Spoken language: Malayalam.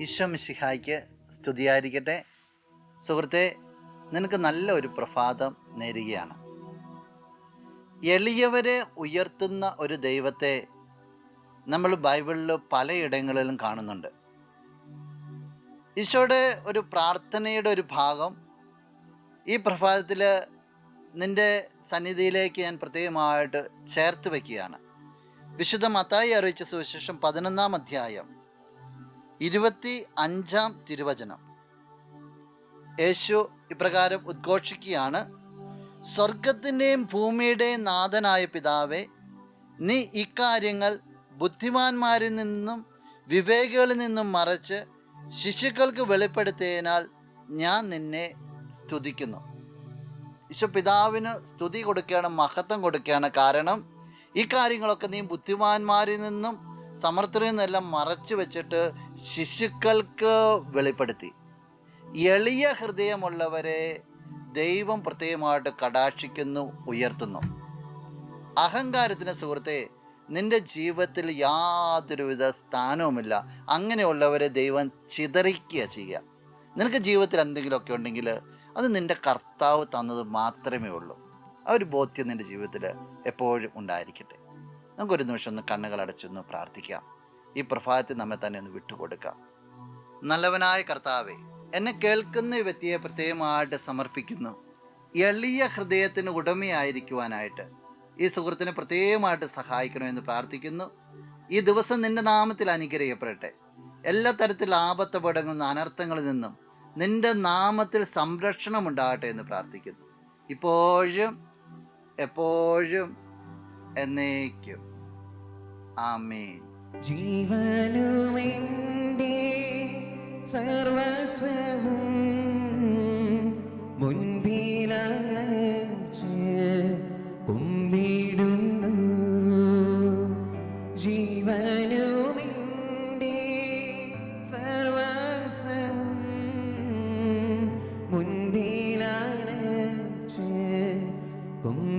ഈശോ മിശിഹായ്ക്ക് സ്തുതിയായിരിക്കട്ടെ. സുഹൃത്തെ നിനക്ക് നല്ല ഒരു പ്രഭാതം നേരുകയാണ്. എളിയവരെ ഉയർത്തുന്ന ഒരു ദൈവത്തെ നമ്മൾ ബൈബിളിൽ പലയിടങ്ങളിലും കാണുന്നുണ്ട്. ഈശോയുടെ ഒരു പ്രാർത്ഥനയുടെ ഒരു ഭാഗം ഈ പ്രഭാതത്തിൽ നിന്റെ സന്നിധിയിലേക്ക് ഞാൻ പ്രത്യേകമായിട്ട് ചേർത്ത് വയ്ക്കുകയാണ്. വിശുദ്ധ മത്തായി അറിയിച്ച സുവിശേഷം പതിനൊന്നാം അധ്യായം ഇരുപത്തി അഞ്ചാം തിരുവചനം. യേശു ഇപ്രകാരം ഉദ്ഘോഷിക്കുകയാണ് സ്വർഗത്തിന്റെയും ഭൂമിയുടെയും നാഥനായ പിതാവേ നീ ഇക്കാര്യങ്ങൾ ബുദ്ധിമാന്മാരിൽ നിന്നും വിവേകികളിൽ നിന്നും മറച്ച് ശിശുക്കൾക്ക് വെളിപ്പെടുത്തിയതിനാൽ ഞാൻ നിന്നെ സ്തുതിക്കുന്നു. ഈശോ പിതാവിന് സ്തുതി കൊടുക്കുകയാണ് മഹത്വം കൊടുക്കുകയാണ്. കാരണം ഈ കാര്യങ്ങളൊക്കെ നീ ബുദ്ധിമാന്മാരിൽ നിന്നും സമർത്ഥരിൽ നിന്നെല്ലാം മറച്ചു വെച്ചിട്ട് ശിശുക്കൾക്ക് വെളിപ്പെടുത്തി. എളിയ ഹൃദയമുള്ളവരെ ദൈവം പ്രത്യേകമായിട്ട് കടാക്ഷിക്കുന്നു ഉയർത്തുന്നു. അഹങ്കാരത്തിന് സുഹൃത്തെ നിന്റെ ജീവിതത്തിൽ യാതൊരുവിധ സ്ഥാനവുമില്ല. അങ്ങനെയുള്ളവരെ ദൈവം ചിതറിക്കുക ചെയ്യുക. നിനക്ക് ജീവിതത്തിൽ എന്തെങ്കിലുമൊക്കെ ഉണ്ടെങ്കിൽ അത് നിന്റെ കർത്താവ് തന്നത് മാത്രമേ ഉള്ളൂ. ആ ഒരു ബോധ്യം നിന്റെ ജീവിതത്തിൽ എപ്പോഴും ഉണ്ടായിരിക്കട്ടെ. നമുക്കൊരു നിമിഷം ഒന്ന് കണ്ണുകൾ അടച്ചൊന്ന് പ്രാർത്ഥിക്കാം. ഈ പ്രഭാതത്തിൽ നമ്മെ തന്നെ ഒന്ന് വിട്ടുകൊടുക്കാം. നല്ലവനായ കർത്താവെ എന്നെ കേൾക്കുന്ന വ്യക്തിയെ പ്രത്യേകമായിട്ട് സമർപ്പിക്കുന്നു. എളിയ ഹൃദയത്തിന് ഉടമയായിരിക്കുവാനായിട്ട് ഈ സുഹൃത്തിനെ പ്രത്യേകമായിട്ട് സഹായിക്കണമെന്ന് പ്രാർത്ഥിക്കുന്നു. ഈ ദിവസം നിന്റെ നാമത്തിൽ അനുഗ്രഹിക്കപ്പെടട്ടെ. എല്ലാ തരത്തിൽ ആപത്തപടങ്ങുന്ന അനർത്ഥങ്ങളിൽ നിന്നും നിന്റെ നാമത്തിൽ സംരക്ഷണം ഉണ്ടാകട്ടെ എന്ന് പ്രാർത്ഥിക്കുന്നു. ഇപ്പോഴും എപ്പോഴും എന്നേക്കും. ആമേൻ. ജീവനുമെന്റെ സർവസ്വവും മുൻപിലണച്ച് കുമ്പിടുന്നു. ജീവനുമെന്റെ സർവസ്വവും മുൻപിലണച്ച് കുമ്പിടുന്നു.